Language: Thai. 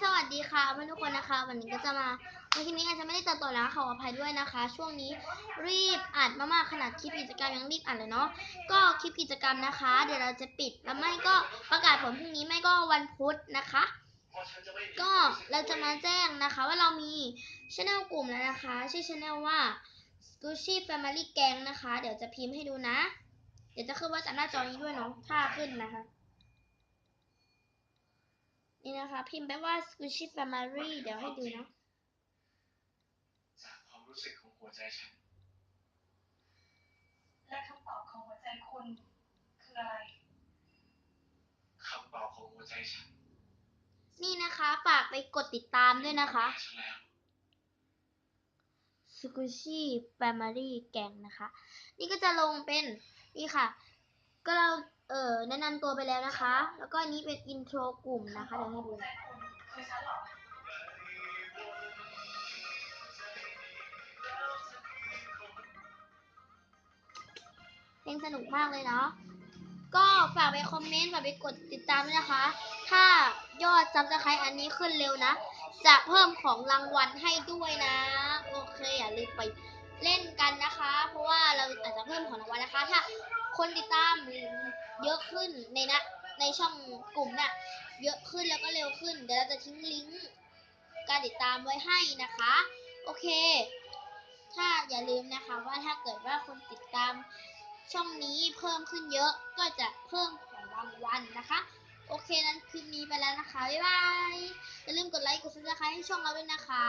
สวัสดีค่ะเพื่อนทุกคนนะคะ วันนี้ก็จะมาในคลิปนี้อาจจะไม่ได้ตัดต่อนะขออภัยด้วยนะคะ ช่วงนี้รีบอัดมากๆขนาดคลิปกิจกรรมยังรีบอัดเลยเนาะก็คลิปกิจกรรมนะคะ เดี๋ยวเราจะปิดแล้วไม่ก็ประกาศผลพรุ่งนี้ไม่ก็วันพุธนะคะ ก็เราจะมาแจ้งนะคะ ว่าเรามีช anel กลุ่มแล้วนะคะ ชื่อช anel ว่า Gucci Family Gang นะคะ เดี๋ยวจะพิมพ์ให้ดูนะ เดี๋ยวจะขึ้นไว้จากหน้าจอนี้ด้วยเนาะถ้าขึ้นนะคะ นี่นะคะ พิมพ์ไปว่า Gucci Family เดี๋ยวให้ดูนะจากความรู้สึกของหัวใจฉัน และคำตอบของหัวใจคุณคืออะไรคำตอบของหัวใจฉันนี่นะคะ ฝากไปกดติดตามด้วยนะคะฉันแล้ว Gucci Family Gang นะคะ นี่ก็จะลงเป็น นี่ค่ะ ก็เรา เออแนะนำตัวไปแล้วนะคะ แล้วก็อันนี้เป็นอินโทรกลุ่มนะคะเดี๋ยวให้ดูเพลงสนุกมากเลยเนาะก็ฝากไปคอมเมนต์ฝากไปกดติดตามด้วยนะคะ ถ้ายอดซับสไครต์อันนี้ขึ้นเร็วนะ จะเพิ่มของรางวัลให้ด้วยนะ โอเคอย่าลืมไปเล่นกันนะคะ เพราะว่าเราอาจจะเพิ่มของรางวัลนะคะ ถ้าคนติดตาม เยอะขึ้นในนะในช่องกลุ่มน่ะเยอะขึ้นแล้วก็เร็วขึ้น เดี๋ยวเราจะทิ้งลิงก์การติดตามไว้ให้นะคะ โอเค ถ้าอย่าลืมนะคะว่าถ้าเกิดว่าคนติดตามช่องนี้เพิ่มขึ้นเยอะก็จะเพิ่มของรางวัลนะคะ โอเคนั้นคลิปนี้ไปแล้วนะคะ บ๊ายบาย อย่าลืมกดไลค์กดซับสไครต์ให้ช่องเราด้วยนะคะ